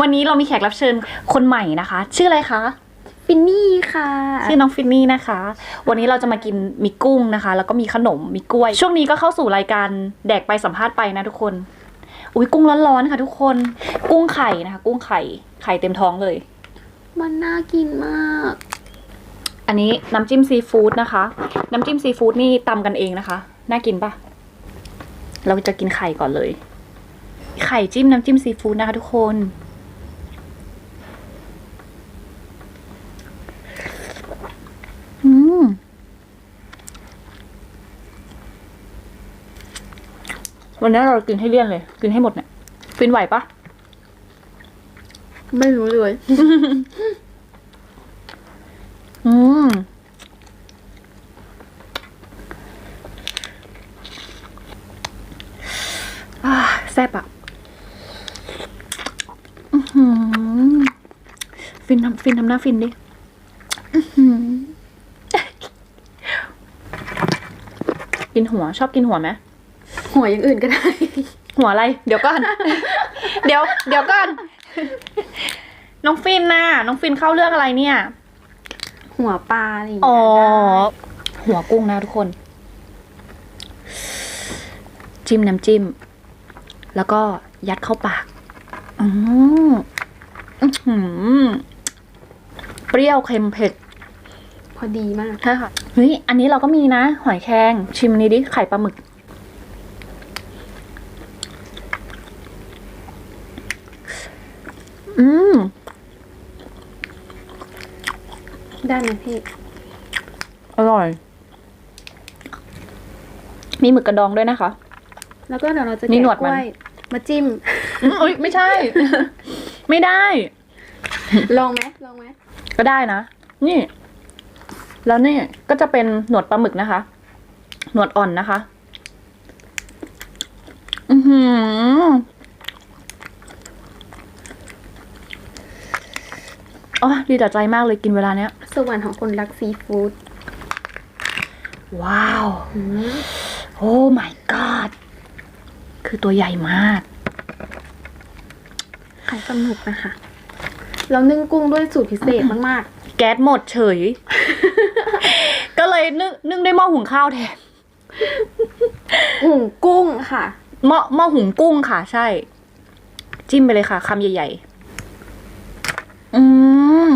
วันนี้เรามีแขกรับเชิญคนใหม่นะคะ ชื่ออะไรคะฟินนี่ค่ะชื่อน้องฟินนี่นะคะ วันนี้เราจะมากินมีกุ้งนะคะ แล้วก็มีขนมมีกล้วย ช่วงนี้ก็เข้าสู่รายการแดกไปสัมภาษณ์ไปนะทุกคน อุ้ยกุ้งร้อนๆค่ะทุกคน กุ้งไข่นะคะ กุ้งไข่ไข่เต็มท้องเลย มันน่ากินมาก อันนี้น้ำจิ้มซีฟู้ดนะคะ น้ำจิ้มซีฟู้ดนี่ตำกันเองนะคะ น่ากินปะเราจะกินไข่ก่อนเลย ไข่จิ้มน้ำจิ้มซีฟู้ดนะคะ ทุกคน มวันนี้เรากินให้เลี่ยนเลย กินให้หมดเนี่ย ฟินไหวปะไม่รู้เลย อืมอ่าแซ่บอะอื้อหือฟินทำฟินทำหน้าฟินดิอื้อหือ กินหัวชอบกินหัวไหมหัวอย่างอื่นก็ได้ หัวอะไร เดี๋ยวก่อน เดี๋ยว เดี๋ยวก่อน น้องฟินน่ะน้องฟินเข้าเรื่องอะไรเนี่ย หัวปลาอะไรอย่างอ๋เงี้อยหัวกุ้งนะทุกคน จิ้มน้ำจิ้ม แล้วก็ยัดเข้าปาก อืมอื้อหือเปรี้ยวเค็มเผ็ด พอดีมากใช่ค่ะเฮ้ยอันนี้เราก็มีนะ หอยแครงชิมนี้ดิไข่ปลาหมึก อืมได้ไหมพี่ อร่อย มีหมึกกระดองด้วยนะคะ แล้วก็เดี๋ยวเราจะนี่แกะหนวดกมัน ล้วยมาจิ้มอืมเอ้ยไม่ใช่ ไม่ได้ ลองไหมลองไหมก็ได้นะ นี่ แล้วนี่ก็จะเป็นหนวดปลาหมึกนะคะ หนวดอ่อนนะคะ อือหืออ๋อดีต่อใจมากเลยกินเวลาเนี้ย สวรรค์ของคนรักซีฟู้ดว้าวอืมโอ้ my god คือตัวใหญ่มากไข่ปลาหมึกนะคะเรานึ่งกุ้งด้วยสูตรพิเศษมากแก๊สหมดเฉยก็ เลยนึ่งนึ่งด้วยหม้อหุงข้าวแทนๆหุงกุ้งค่ะหม้อหม้อหุงกุ้งค่ะ ใช่ จิ้มไปเลยค่ะคำใหญ่ๆ อืม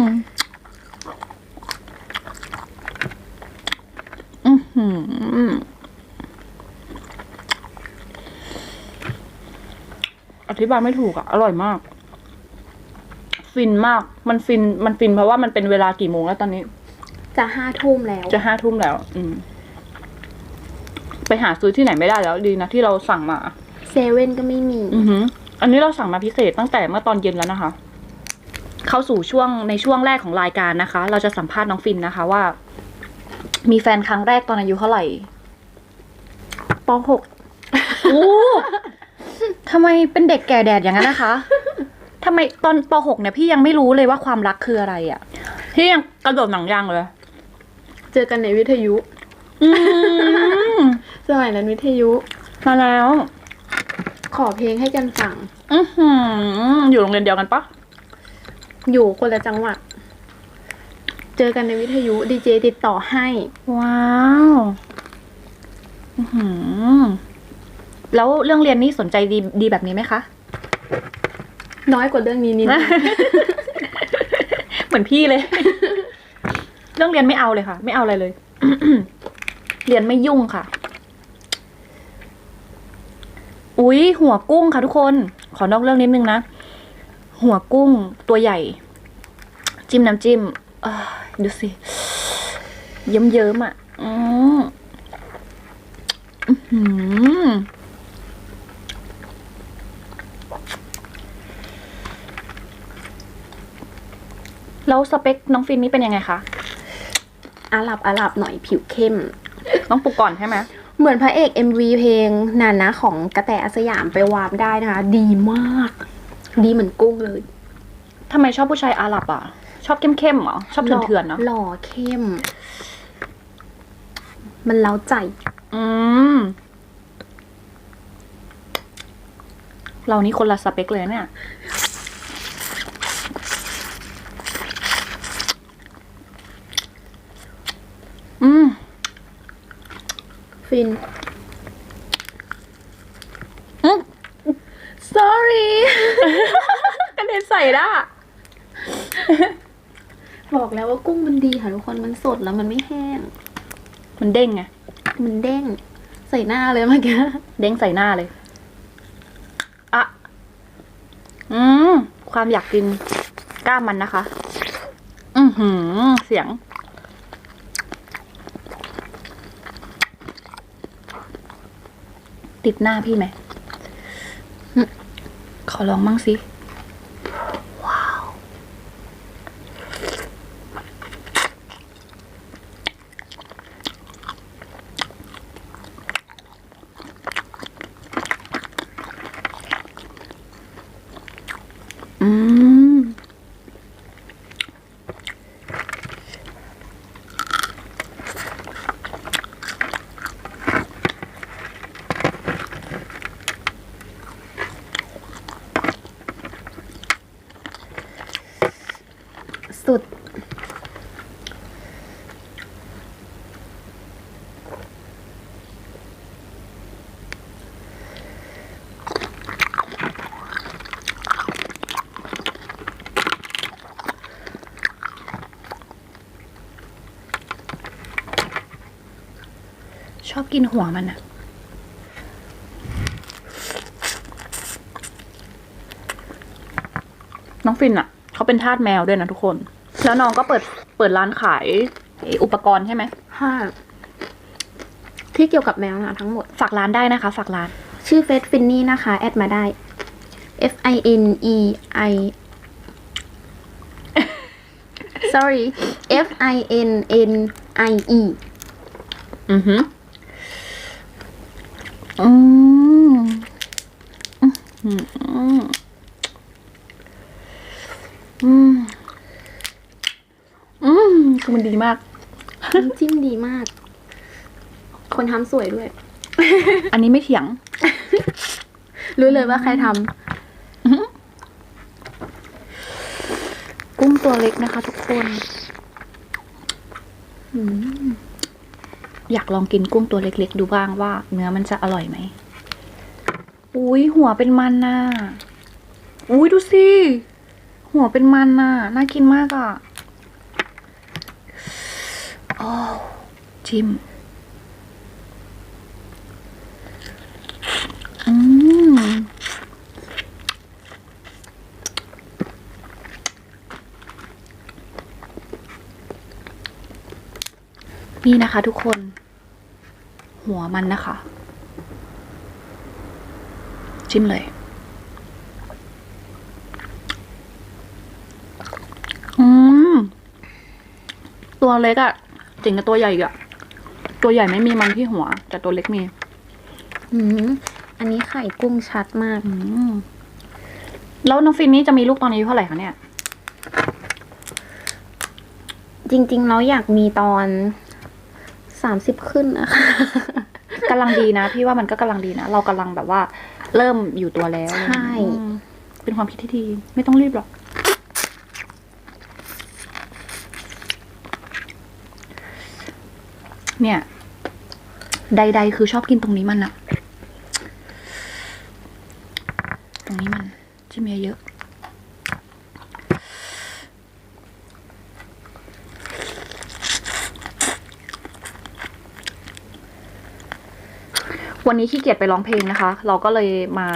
อือหืออธิบายไม่ถูกอะอร่อยมาก ฟินมาก มันฟิน มันฟินเพราะว่ามันเป็นเวลากี่โมงแล้วตอนนี้ จะห้าทุ่มแล้ว จะห้าทุ่มแล้ว อืม ไปหาซื้อที่ไหนไม่ได้แล้วดีนะที่เราสั่งมา เซเว่นก็ไม่มี อือหือ อันนี้เราสั่งมาพิเศษตั้งแต่เมื่อตอนเย็นแล้วนะคะ เข้าสู่ช่วงในช่วงแรกของรายการนะคะ เราจะสัมภาษณ์น้องฟินนะคะ ว่า มีแฟนครั้งแรกตอนอายุเท่าไหร่ปหกโอ้ทำไมเป็นเด็กแก่แดดอย่างนั้นนะคะทำไมตอนป .6 เนี่ยพี่ยังไม่รู้เลยว่าความรักคืออะไรอะ่ะ พี่ยังกระโดดหนังยางเลย เจอกันในวิทยุอืมสมัยนั้นวิทยุมาแล้ว ขอเพลงให้กันฟังอือหืออยู่โรงเรียนเดียวกันปะอยู่คนละจังหวัด เจอกันในวิทยุดีเจติดต่อให้ ว้าวอื้อหือแล้วเรื่องเรียนนี่สนใจดีดีแบบนี้ไหมคะ น้อยกว่าเรื่องนี้นิดนึงเหมือนพี่เลย เรื่องเรียนไม่เอาเลยค่ะ ไม่เอาอะไรเลย เรียนไม่ยุ่งค่ะ อุ๊ย หัวกุ้งค่ะทุกคน ขอนอกเรื่องนิดนึงนะ หัวกุ้งตัวใหญ่ จิ้มน้ำจิ้มดูสิ เยิ้มๆอะ อืมอื้อหือแล้วสเปคน้องฟินนี่เป็นยังไงคะ อาหลับอาหลับหน่อยผิวเข้ม ต้องปลุกก่อนใช่ไหมเหมือนพระเอก MV เพลงนานนะของกระแตอาสยามไปวาบได้นะคะ ดีมาก ดีเหมือนกุ้งเลยทำไมชอบผู้ชายอาหรับอะ ชอบเข้มๆเหรอ ชอบเถื่อนๆเนาะหล่อเข้ม มันเล้าใจ อืม เรานี่คนละสเปคเลยเนี่ย ฟินอืม sorry กระเด็นใส่ละบอกแล้วว่ากุ้งมันดีค่ะทุกคนมันสดแล้วมันไม่แห้ง มันเด้งไง มันเด้ง ใส่หน้าเลยเมื่อกี้เด้งใส่หน้าเลยอะอืม ความอยากกินกล้ามมันนะคะ อือหือ เสียง ติดหน้าพี่ไหมขอลองมั่งสิ ชอบกินหัวมันอะน้องฟินอะเขาเป็นทาสแมวด้วยนะทุกคน แล้วน้องก็เปิดเปิดร้านขายไอ้อุปกรณ์ใช่ไหมค่ะที่เกี่ยวกับแมวนะทั้งหมด ฝากร้านได้นะคะ ฝากร้าน ชื่อเฟสฟินนี่นะคะ แอดมาได้ F I N E I sorry F I N N I E อือหืออืมอืมอืมอืมอืม คือมันดีมาก น้ำจิ้มดีมาก คนทำสวยด้วย อันนี้ไม่เถียง รู้เลยว่าใครทกุ้งตัวเล็กนะคะ ทุกคนำอืมอยากลองกินกุ้งตัวเล็ก ๆ ดูบ้างว่า เนื้อมันจะอร่อยไหม อุ้ยหัวเป็นมันน่ะ อุ้ยดูสิ หัวเป็นมันน่ะ น่ากินมากอะโอ้าว จิ้ม อืม นี่นะคะทุกคน หัวมันนะคะ จิ้มเลยอืมตัวเล็กอะเจ๋งกับตัวใหญ่อีกอะ ตัวใหญ่ไม่มีมันที่หัว แต่ตัวเล็กมีอืมอันนี้ไข่กุ้งชัดมาก อืมแล้วน้องฟินนี่จะมีลูกตอนอายุเท่าไหร่คะเนี่ย จริงๆเราอยากมีตอนสามสิบขึ้นนะคะกำลังดีนะ พี่ว่ามันก็กำลังดีนะ เรากำลังแบบว่า เริ่มอยู่ตัวแล้วใช่ อืมเป็นความคิดที่ดี ไม่ต้องรีบหรอก เนี่ย ใด ๆ คือชอบกินตรงนี้มันอะตรงนี้มันจิ้มเยอะวันนี้ขี้เกียจไปร้องเพลงนะคะ เราก็เลยมา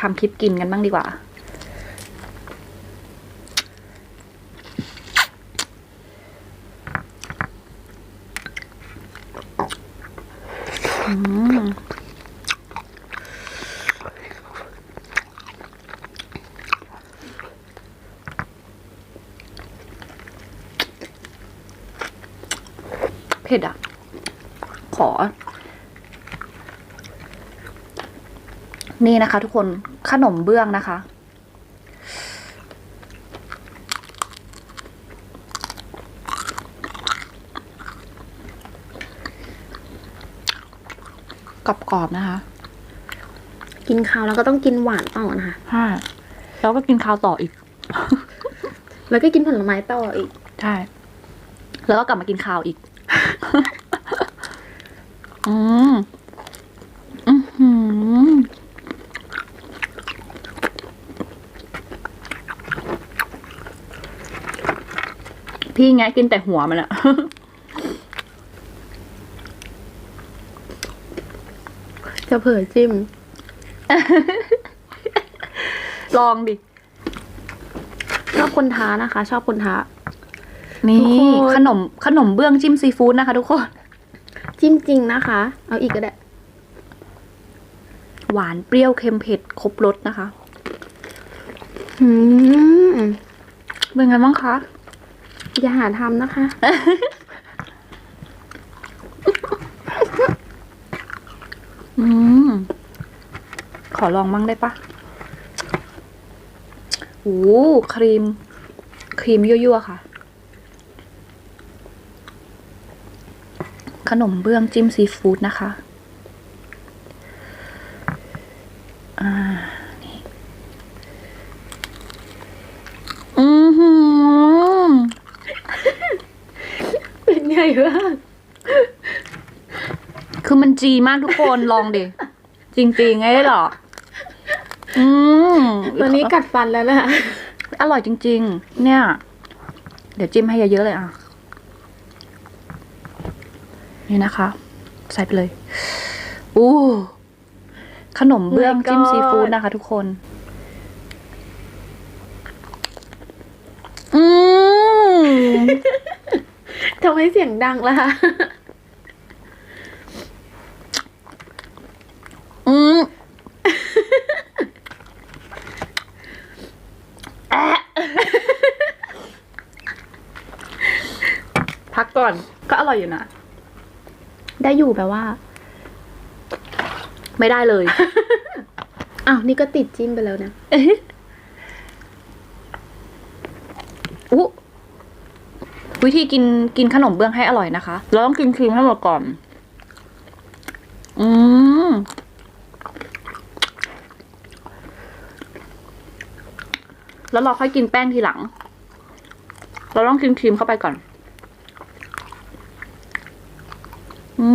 ทำคลิปกินกันบ้างดีกว่า เผ็ดอะ ขอ นี่นะคะทุกคนขนมเบื้องนะคะ กรอบๆนะคะ กินข้าวแล้วก็ต้องกินหวานต่อนะคะใช่แล้วก็กินข้าวต่ออีก แล้วก็กินผลไม้ต่ออีก ใช่ แล้วก็กลับมากินข้าวอีก อืมอือหือพี่แงะกินแต่หัวมันอะ จะเผลอจิ้ม ลองดิ ชอบคนท้านะคะ ชอบคนท้า นี่ทุกคนขนมขนมเบื้องจิ้มซีฟู้ดนะคะทุกคน จิ้มจริงนะคะ เอาอีกก็ได้ หวานเปรี้ยวเค็มเผ็ดครบรสนะคะอืมเป็นไงบ้างคะ อย่าหาทำนะคะ อืม ข อลองมั่งได้ปะโอ้ครีม ครีมยั่วๆค่ะ ขนมเบื้องจิ้มซีฟู้ดนะคะอ่านี่อือหือเป็นไงบ้างคือมันจีมากทุกคน ลองดิ จริงๆไงได้หรอ อืมตอนนี้กัดฟันแล้วนะอร่อยจริง ๆ เนี่ย เดี๋ยวจิ้มให้เยอะๆเลยอะ นี่นะคะ ใส่ไปเลย อู้ขนมเบื้อง My God จิ้มซีฟู้ดนะคะทุกคน อืมทำไมเสียงดังล่ะอืมแอะพั กก่อน ก็อร่อยอยู่นะ ได้อยู่แปลว่า ไม่ได้เลย อ้าว นี่ก็ติดจิ้มไปแล้วนะอุ๊วิธีกินกินขนมเบื้องให้อร่อยนะคะ เราต้องกินครีมให้หมดก่อน อืมแล้วเราค่อยกินแป้งทีหลัง เราต้องกินครีมเข้าไปก่อน อื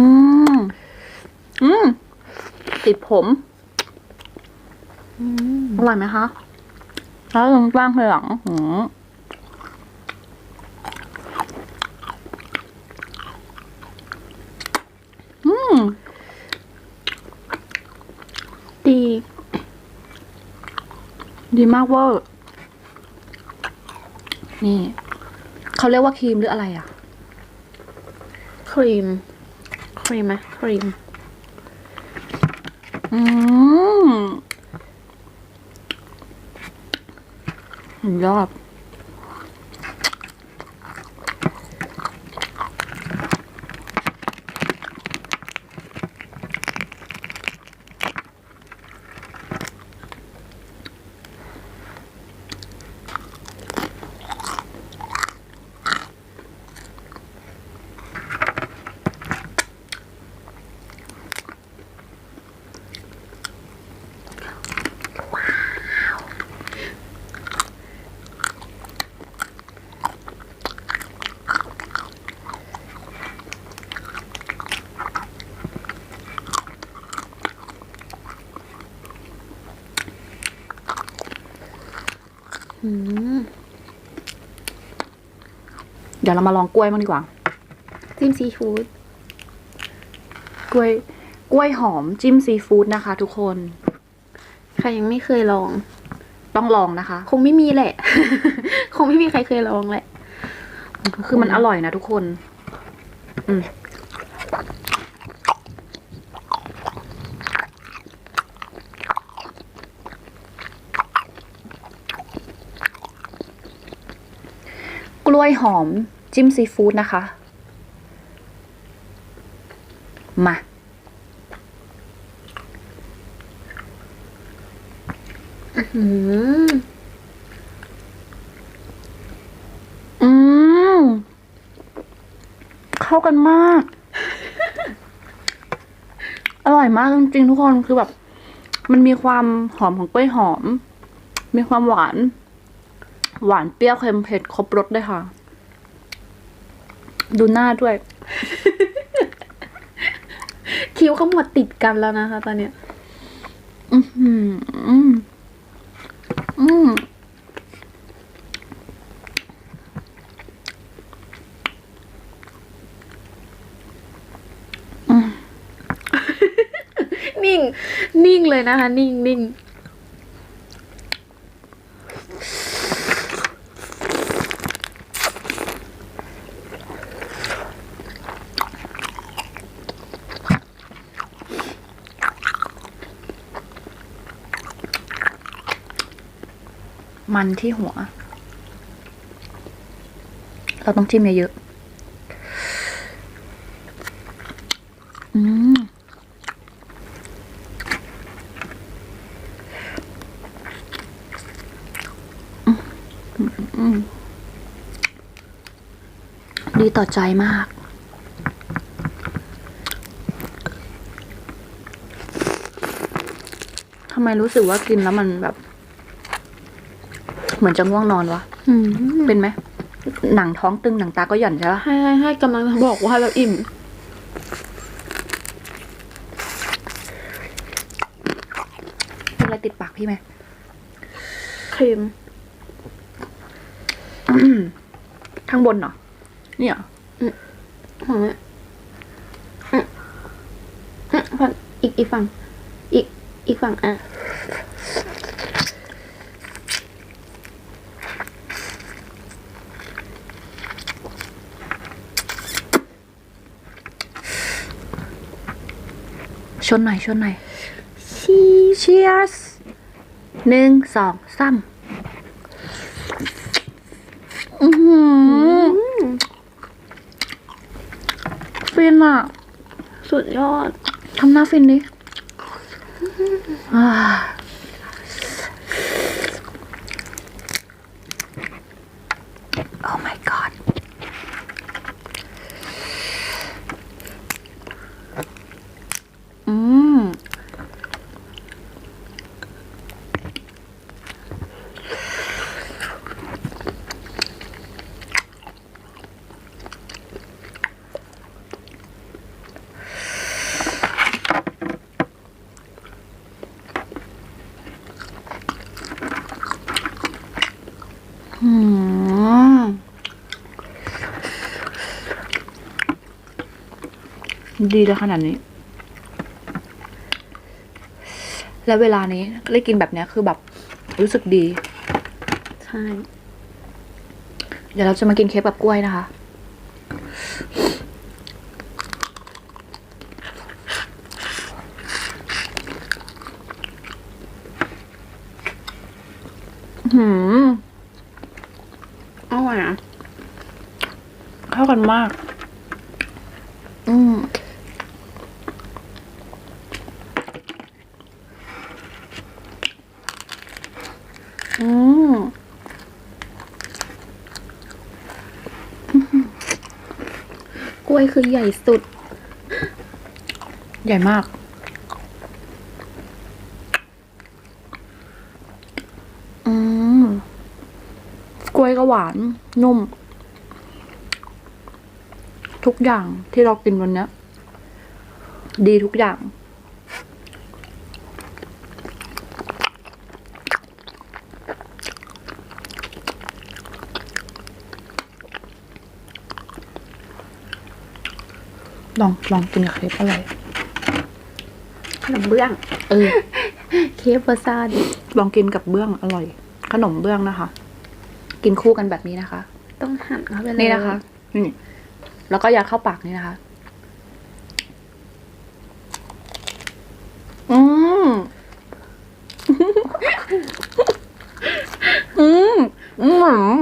ม อืม ติดผมอืมอร่อยไหมคะ แล้วลงแป้งทีหลังหืมอืม ดี ดีมากเวอร์นี่ เขาเรียกว่าครีมหรืออะไรอะ ครีมค รีมไหมครีม อืมยอด เดี๋ยวเรามาลองกล้วยบ้างดีกว่า จิ้มซีฟู้ดกล้วยกล้วยหอมจิ้มซีฟู้ดนะคะ ทุกคน ใครยังไม่เคยลอง ต้องลองนะคะ คงไม่มีแหละ คงไม่มีใครเคยลองแหละ คือมันอร่อยนะทุกคน อืม วยหอมจิ้มซีฟู้ดนะคะ มา อืมอืมเข้ากันมาก อร่อยมากจริงๆทุกคนคือแบบ มันมีความหอมของกล้วยหอม มีความหวาน หวานเปรี้ยวเค็มเผ็ดครบรสเลยค่ะ ดูหน้าด้วย คิ้วขมวดติดกันแล้วนะคะ ตอนเนี้ย อืมอืมอืมอืมนิ่ง นิ่งเลยนะคะ นิ่งนิ่ง มันที่หัว เราต้องจิ้มเยอะๆอืมอืมดีต่อใจมาก ทำไมรู้สึกว่ากินแล้วมันแบบ เหมือนจะง่วงนอนวะอืมเป็นไหมหนังท้องตึงหนังตาก็หย่อนใช่ปะให้ให้ให้กำลังบอกว่าเราอิ่มมีอะไรติดปากพี่ไหมครีมข้างบนเหรอเนี่ยของเนี่ยอืมอืมฝั่งอีกอีกฝั่ง อีกอีกฝั่งอะ นหน่อยชนหน่อยชี Cheers หนึ่งสองสามอือหือฟินอะ สุดยอด ทำหน้าฟินดิอ่า ดีเลยขนาดนี้ แล้วเวลานี้ได้กินแบบเนี้ยคือแบบรู้สึกดี ใช่ เดี๋ยวเราจะมากินเค้กแบบกล้วยนะคะ หืมอร่อยอะเข้ากันมาก อืม วยคือใหญ่สุด ใหญ่มาก อืมกล้วยก็หวาน นุ่ม ทุกอย่างที่เรากินวันเนี้ยดีทุกอย่าง ลองลองกินกับเครปอร่อยขนมเบื้อง เออ เคฟเวอร์ซานลองกินกับเบื้องอร่อย ขนมเบื้องนะคะ กินคู่กันแบบนี้นะคะ ต้องหั่นเข้าไปเลยนี่นะคะนี่แล้วก็ยาเข้าปากนี่นะคะ อืมอืมอืม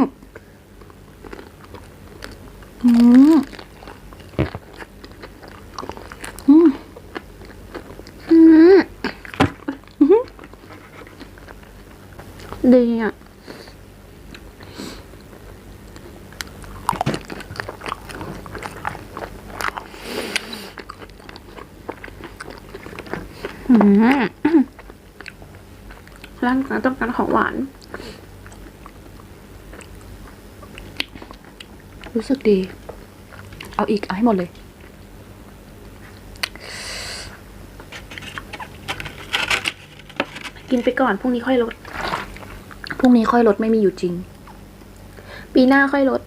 ร่างกายต้องการของหวาน รู้สึกดี เอาอีก เอาให้หมดเลยกินไปก่อนพรุ่งนี้ค่อยลด พรุ่งนี้ค่อยลดไม่มีอยู่จริง ปีหน้าค่อยลด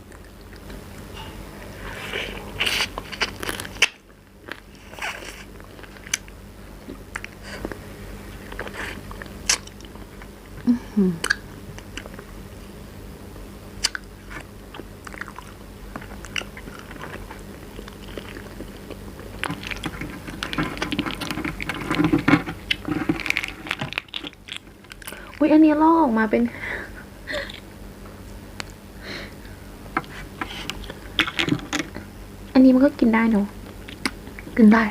อันนี้ลอกออกมาเป็นอันนี้มันก็กินได้เนอะกินได้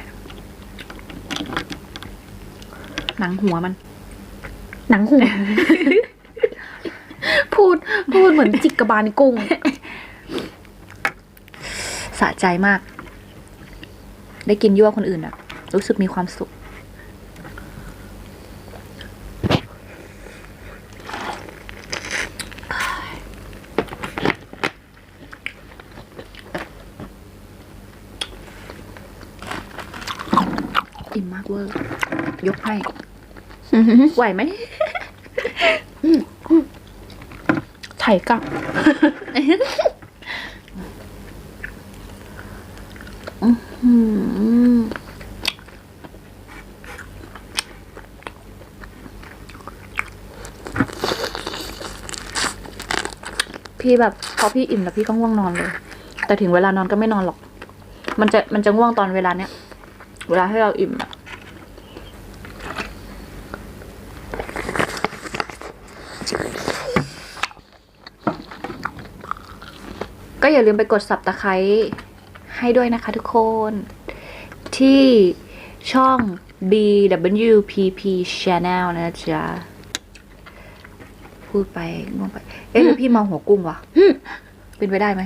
หนังหัวมัน หนังหัว พูดพูดเหมือนจิกกระบาลกุ้งสะใจมาก ได้กินยั่วคนอื่นอะรู้สึกมีความสุข อิ่มมากเวอร์ ยกให้ ไหวไหมไถ่กลับอืมพี่แบบพอพี่อิ่มแล้วพี่ก็ง่วงนอนเลย แต่ถึงเวลานอนก็ไม่นอนหรอก มันจะมันจะง่วงตอนเวลาเนี้ย เวลาให้เราอิ่มอะ อย่าลืมไปกดสับตะไคร้ให้ด้วยนะคะทุกคน ที่ช่อง BWPP Channel นะจ๊ะ พูดไปง่วงไป เอ๊ะหรือพี่เมาหัวกุ้งวะอืมเป็นไปได้ไหม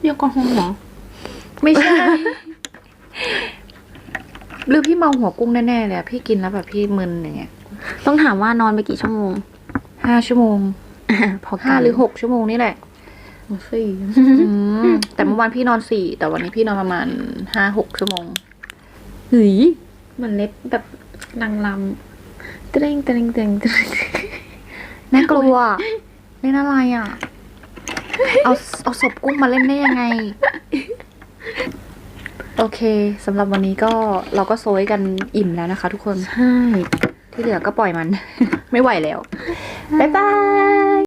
เรียกก็ห้องหรอไม่ใช่ หรือพี่เมาหัวกุ้งแน่ๆเลยอะพี่กินแล้วแบบพี่มึนอย่างเงี้ยต้องถามว่านอนไปกี่ชั่วโมงห้าชั่วโมง พอห้าหรือหกชั่วโมงนี่แหละ สี่อืมแต่เมื่อวานพี่นอนสี่แต่วันนี้พี่นอนประมาณห้าหกชั่วโมงหยเหมือนเล็บแบบนางลำเตรงเตรงเตรงเตรงน่ากลัวเล่นอะไรอะ เอาเอาศพกุ้งมาเล่นได้ยังไง โอเคสำหรับวันนี้ก็เราก็โซยกันอิ่มแล้วนะคะทุกคน ใช่ ที่เหลือก็ปล่อยมัน ไม่ไหวแล้ว บ๊ายบาย